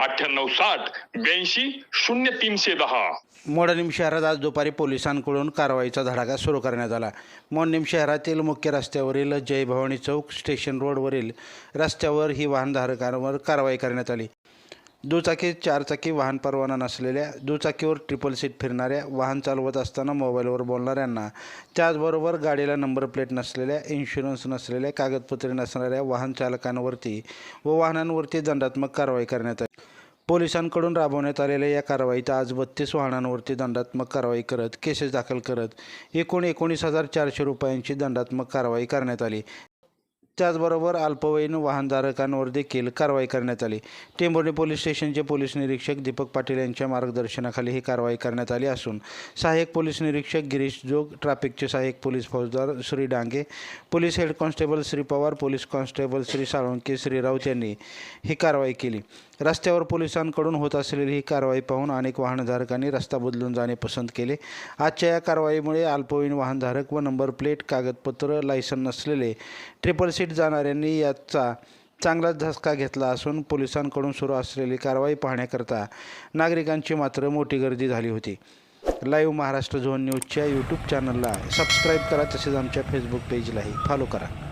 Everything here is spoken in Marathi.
अठ्ठ्याण्णव साठ ब्याऐंशी शून्य तीनशे दहा. मोडनिम शहरात आज दुपारी पोलिसांकडून कारवाईचा धडाका सुरू करण्यात आला. मोडनिम शहरातील मुख्य रस्त्यावरील जय भवानी चौक स्टेशन रोडवरील रस्त्यावर ही वाहनधारकांवर कारवाई करण्यात आली. दुचाकी चारचाकी वाहन परवाना नसलेल्या दुचाकीवर ट्रिपल सीट फिरणाऱ्या वाहन चालवत असताना मोबाईलवर बोलणाऱ्यांना त्याचबरोबर गाडीला नंबर प्लेट नसलेल्या इन्शुरन्स नसलेल्या कागदपत्रे नसणाऱ्या वाहन चालकांवरती व वाहनांवरती दंडात्मक कारवाई करण्यात आली. पोलिसांकडून राबवण्यात आलेल्या या कारवाईत आज बत्तीस वाहनांवरती दंडात्मक कारवाई करत केसेस दाखल करत एकूण एकोणीस हजार चारशे रुपयांची दंडात्मक कारवाई करण्यात आली. त्याचबरोबर अल्पवयीन वाहनधारकांवर देखील कारवाई करण्यात आली. टेंभुर्णी पोलीस स्टेशनचे पोलीस निरीक्षक दीपक पाटील यांच्या मार्गदर्शनाखाली ही कारवाई करण्यात आली असून सहाय्यक पोलीस निरीक्षक गिरीश जोग ट्रॅफिकचे सहाय्यक पोलीस फौजदार Shri Dange police head constable Shri Pawar police constable Shri Salunke Shri Raut यांनी ही कारवाई केली. रस्त्यावर पोलिसांकडून होत असलेली ही कारवाई पाहून अनेक वाहनधारकांनी रस्ता बदलून जाणे पसंत केले. आजच्या या कारवाईमुळे अल्पवयीन वाहनधारक व नंबर प्लेट कागदपत्र लायसन नसलेले ट्रिपल सीट जाणाऱ्यांनी याचा चांगलाच धसका घेतला असून पोलिसांकडून सुरू असलेली कारवाई पाहण्याकरता नागरिकांची मात्र मोठी गर्दी झाली होती. लाईव्ह महाराष्ट्र झोन न्यूजच्या यूट्यूब चॅनलला सबस्क्राईब करा तसेच आमच्या फेसबुक पेजलाही फॉलो करा.